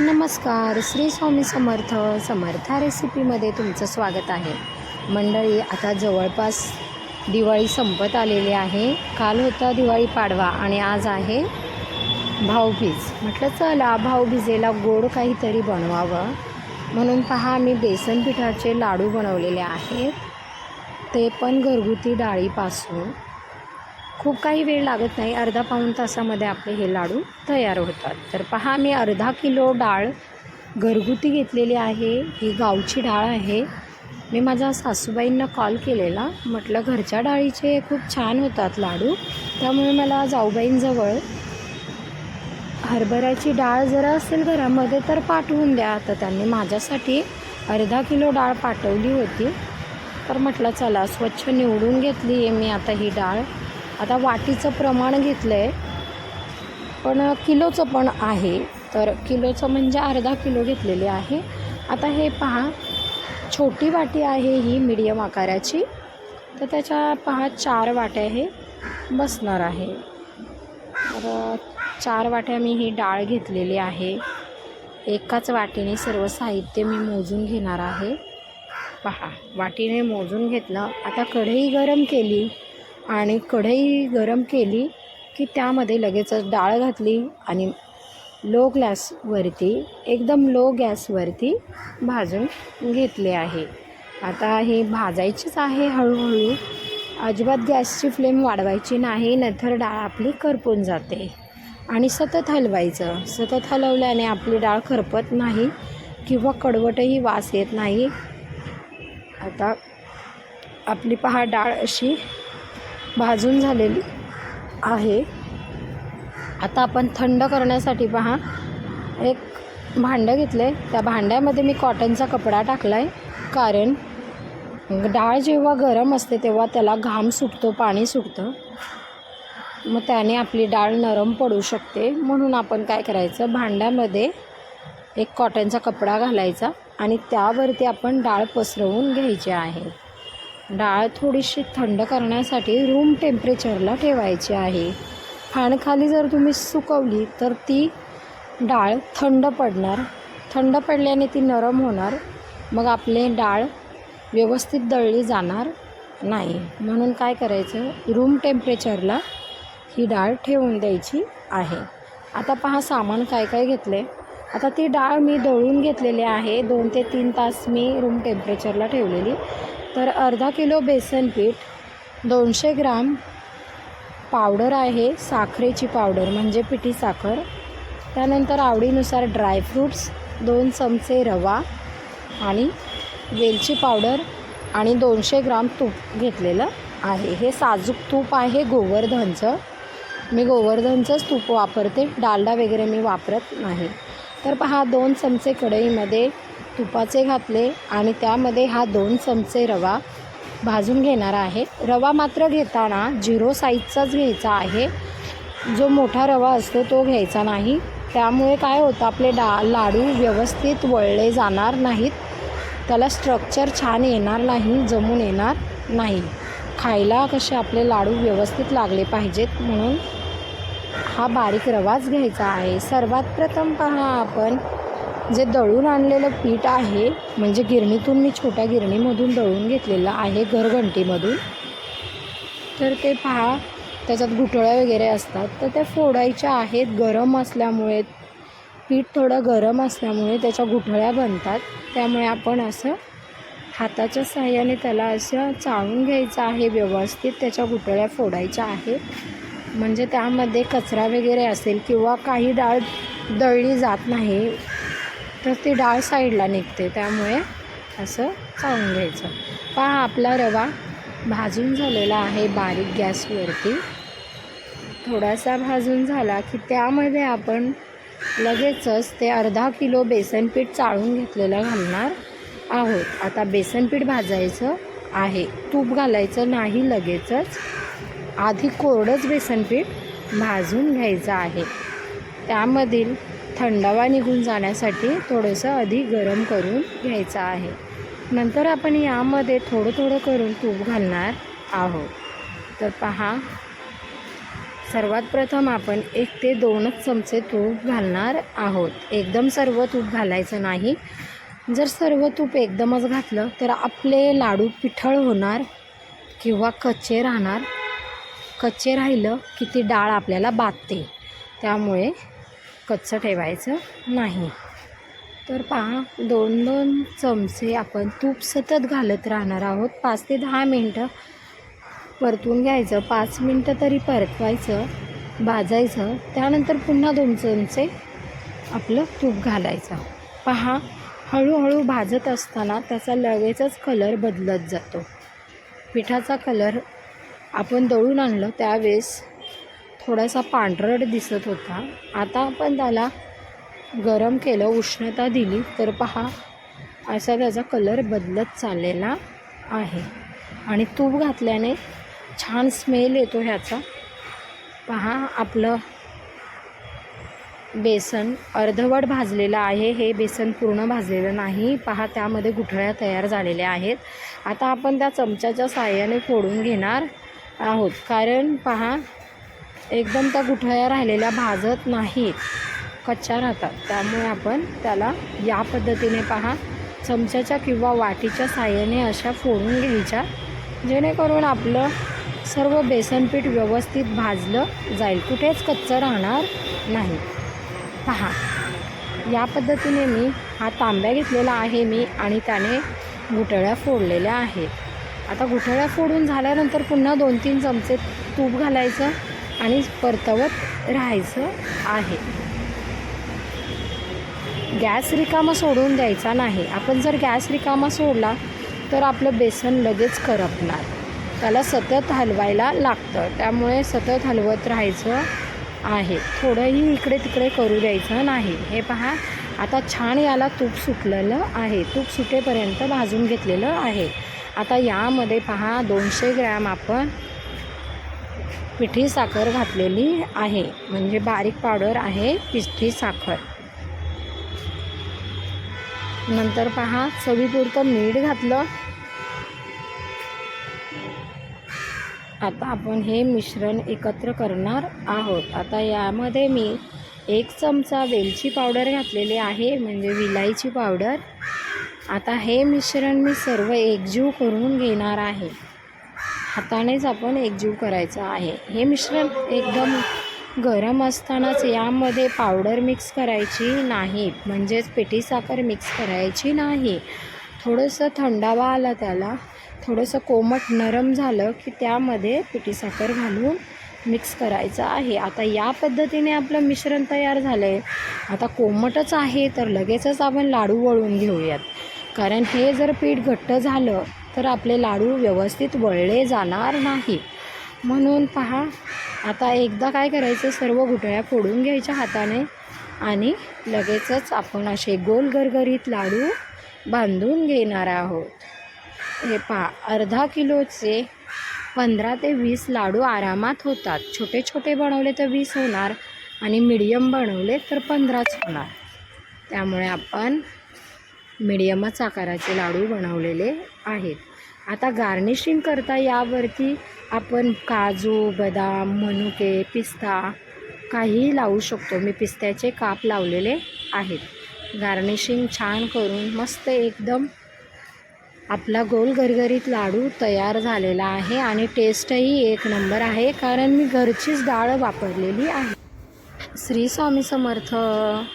नमस्कार श्री स्वामी समर्थ समर्था रेसिपीमध्ये तुमचं स्वागत आहे. मंडळी आता जवळपास दिवाळी संपत आलेली आहे. काल होता दिवाळी पाडवा आणि आज आहे भाऊबीज. म्हटलं चला भाऊबीजेला गोड काहीतरी बनवावं. म्हणून पहा मी बेसन पिठाचे लाडू बनवलेले आहेत. ते पण घरगुती डाळीपासून. खूप काही वेळ लागत नाही. अर्धा पाऊण तासामध्ये आपले हे लाडू तयार होतात. तर पहा मी अर्धा किलो डाळ घरगुती घेतलेली आहे. ही गावची डाळ आहे. मी माझ्या सासूबाईंना कॉल केलेला. म्हटलं घरच्या डाळीचे खूप छान होतात लाडू. त्यामुळे मला जाऊबाईंजवळ हरभऱ्याची डाळ जर असेल घरामध्ये तर पाठवून द्या. तर त्यांनी माझ्यासाठी अर्धा किलो डाळ पाठवली होती. तर म्हटलं चला स्वच्छ निवडून घेतली आहे मी आता ही डाळ. आता वाटीचं प्रमाण घेतलं आहे पण किलोचं पण आहे. तर किलोचं म्हणजे अर्धा किलो घेतलेले आहे. आता हे पहा छोटी वाटी आहे ही मीडियम आकाराची. तर त्याच्या पहा चार वाट्या हे बसणार आहे. तर चार वाट्या मी ही डाळ घेतलेली आहे. एकाच वाटीने सर्व साहित्य मी मोजून घेणार आहे. पहा वाटीने मोजून घेतलं. आता कढई गरम केली. आणि कढई गरम केली की त्यामध्ये लगेचच डाळ घातली आणि लो गॅसवरती एकदम लो गॅसवरती भाजून घेतले आहे. आता हे भाजायचीच आहे हळूहळू. अजिबात गॅसची फ्लेम वाढवायची नाही नंतर डाळ आपली करपून जाते. आणि सतत हलवायचं. सतत हलवल्याने आपली डाळ करपत नाही किंवा कडवटही वास येत नाही. आता आपली पहा डाळ अशी भाजून झालेली आहे. आता आपण थंड करण्यासाठी पहा. एक भांडं घेतलं आहे त्या भांड्यामध्ये मी कॉटनचा कपडा टाकला आहे कारण डाळ जेव्हा गरम असते तेव्हा त्याला घाम सुटतो पाणी सुटतं. मग त्याने आपली डाळ नरम पडू शकते. म्हणून आपण काय करायचं? भांड्यामध्ये एक कॉटनचा कपडा घालायचा आणि त्यावरती आपण डाळ पसरवून घ्यायची आहे. डाळ थोडीशी थंड करण्यासाठी रूम टेम्परेचरला ठेवायची आहे. खाली जर तुम्ही सुकवली तर ती डाळ थंड पडणार. थंड पडल्याने ती नरम होणार. मग आपले डाळ व्यवस्थित दळली जाणार नाही. म्हणून काय करायचं? रूम टेम्परेचरला ही डाळ ठेवून द्यायची आहे. आता पहा सामान काय काय घेतले आता ती डाळ मी दळून घेतलेली आहे. दोन ते तीन तास मी रूम टेम्परेचरला ठेवलेली. तर अर्धा किलो बेसन पीठ दोनशे ग्राम पावडर आहे साखरेची पावडर म्हणजे पिठी साखर. त्यानंतर आवडीनुसार ड्रायफ्रूट्स दोन चमचे रवा आणि वेलची पावडर आणि दोनशे ग्राम तूप घेतलेलं आहे. हे साजूक तूप आहे गोवर्धनचं. मी गोवर्धनचंच तूप वापरते. डालडा वगैरे मी वापरत नाही. तर पहा दोन चमचे कढईमध्ये तुपाचे घातले आणि त्यामध्ये हा दोन चमचे रवा भाजून घेणार आहे. रवा मात्र घेताना झिरो साईजचाच घ्यायचा आहे. जो मोठा रवा असतो तो घ्यायचा नाही. त्यामुळे काय होतं आपले डा लाडू व्यवस्थित वळले जाणार नाहीत. त्याला स्ट्रक्चर छान येणार नाही जमून येणार नाही. खायला कसे आपले लाडू व्यवस्थित लागले पाहिजेत म्हणून हा बारीक रवाच घ्यायचा आहे. सर्वात प्रथम पहा आपण जे दळून आणलेलं पीठ आहे म्हणजे गिरणीतून मी छोट्या गिरणीमधून दळून घेतलेलं आहे घरघंटीमधून. तर ते पहा त्याच्यात घुटळ्या वगैरे असतात. तर त्या फोडायच्या आहेत गरम असल्यामुळे पीठ थोडं गरम असल्यामुळे त्याच्या घुटळ्या बनतात. त्यामुळे आपण असं हाताच्या साह्याने त्याला असं चाळून घ्यायचं आहे व्यवस्थित त्याच्या घुटळ्या फोडायच्या आहेत. म्हणजे त्यामध्ये कचरा वगैरे असेल किंवा काही डाळ दळली जात नाही तर ती डाळ साईडला निघते. त्यामुळे असं चाळून घ्यायचं. पहा आपला रवा भाजून झालेला आहे बारीक गॅसवरती. थोडासा भाजून झाला की त्यामध्ये आपण लगेचच ते अर्धा किलो बेसनपीठ चाळून घेतलेलं घालणार आहोत. आता बेसनपीठ भाजायचं आहे. तूप घालायचं नाही लगेचच. आधी कोरडंच बेसनपीठ भाजून घ्यायचं आहे. त्यामधील थंडावा निघून जाण्यासाठी थोडंसं आधी गरम करून घ्यायचं आहे. नंतर आपण यामध्ये थोडं थोडं करून तूप घालणार आहोत. तर पहा सर्वात प्रथम आपण एक ते दोनच चमचे तूप घालणार आहोत. एकदम सर्व तूप घालायचं नाही. जर सर्व तूप एकदमच घातलं तर आपले लाडू पिठळ होणार किंवा कच्चे राहणार. कच्चे राहिलं की ती डाळ आपल्याला बाधते त्यामुळे कच्चं ठेवायचं नाही. तर पहा दोन दोन चमचे आपण तूप सतत घालत राहणार आहोत. पाच ते दहा मिनटं परतून घ्यायचं. पाच मिनटं तरी परतवायचं भाजायचं. त्यानंतर पुन्हा दोन चमचे आपलं तूप घालायचं. पहा हळूहळू भाजत असताना त्याचा लगेचच कलर बदलत जातो. पिठाचा कलर आपण दळून आणलं त्यावेळेस थोडासा पांढरट दिसत होता. आता आपण त्याला गरम केलं उष्णता दिली तर पहा असा त्याचा कलर बदलत चाललेला आहे. आणि तूप घातल्याने छान स्मेल येतो ह्याचा. पहा आपलं बेसन अर्धवट भाजलेलं आहे. हे बेसन पूर्ण भाजलेलं नाही. पहा त्यामध्ये गुठळ्या तयार झालेल्या आहेत. आता आपण त्या चमच्याच्या साह्याने फोडून घेणार. आहोत. कारण पहा एकदम त्या गुठळ्या राहिलेल्या भाजत नाहीत. कच्च्या राहतात. त्यामुळे आपण त्याला या पद्धतीने पहा चमच्याच्या किंवा वाटीच्या साह्याने अशा फोडून घ्यायच्या जेणेकरून आपलं सर्व बेसनपीठ व्यवस्थित भाजलं जाईल. कुठेच कच्चं राहणार नाही. पहा या पद्धतीने मी हा तांब्या घेतलेला आहे मी आणि त्याने गुठळ्या फोडलेल्या आहेत. आता गुठळ्या फोडून झाल्यानंतर पुन्हा दोन तीन चमचे तूप घालायचं आणि परतवत राहायचं आहे. गॅस रिकामा सोडून द्यायचा नाही. आपण जर गॅस रिकामा सोडला तर आपलं बेसन लगेच करपणार. त्याला सतत हलवायला लागतं. त्यामुळे सतत हलवत राहायचं आहे. थोडंही इकडे तिकडे करू द्यायचं नाही. हे पहा आता छान याला तूप सुटलेलं आहे. तूप सुटेपर्यंत भाजून घेतलेलं आहे. आता यामध्ये पहा दोनशे ग्रॅम आपण पिठी साखर घातलेली आहे. म्हणजे बारीक पावडर आहे पिठी साखर. नंतर पहा चवीपुरतं मीठ घातलं. आता आपण हे मिश्रण एकत्र करणार आहोत. आता यामध्ये मी एक चमचा वेलची पावडर घातलेली आहे म्हणजे विलायची पावडर. आता हे मिश्रण मी सर्व एकजीव करून घेणार आहे. हातानेच आपण एकजीव करायचं आहे. हे मिश्रण एकदम गरम असतानाच यामध्ये पावडर मिक्स करायची नाही. म्हणजेच पिठी साखर मिक्स करायची नाही. थोडंसं थंडावा आला त्याला. थोडंसं कोमट नरम झालं की त्यामध्ये पिठी साखर घालून मिक्स करायचं आहे. आता या पद्धतीने आपलं मिश्रण तयार झालं आहे आता कोमटच आहे तर लगेचच आपण लाडू वळून घेऊयात. कारण हे जर पीठ घट्ट झालं तर आपले लाडू व्यवस्थित वळले जाणार नाही. म्हणून पहा आता एकदा काय करायचं सर्व गुठळ्या फोडून घ्यायच्या हाताने आणि लगेचच आपण असे गोल गरगरीत लाडू बांधून घेणार आहोत. हे पहा अर्धा किलोचे पंधरा ते वीस लाडू आरामात होतात. छोटे छोटे बनवले तर वीस होणार आणि मिडियम बनवले तर पंधराच होणार. त्यामुळे आपण मिडियमच आकाराचे लाडू बनवलेले आहेत. आता गार्निशिंग करता यावरती आपण काजू बदाम मनुके पिस्ता काहीही लावू शकतो. मी पिस्त्याचे काप लावलेले आहेत. गार्निशिंग छान करून मस्त एकदम आपला गोल गरगरीत लाडू तयार झालेला आहे आणि टेस्टही एक नंबर आहे कारण मी घरचीच डाळ वापरलेली आहे. श्री स्वामी समर्थ.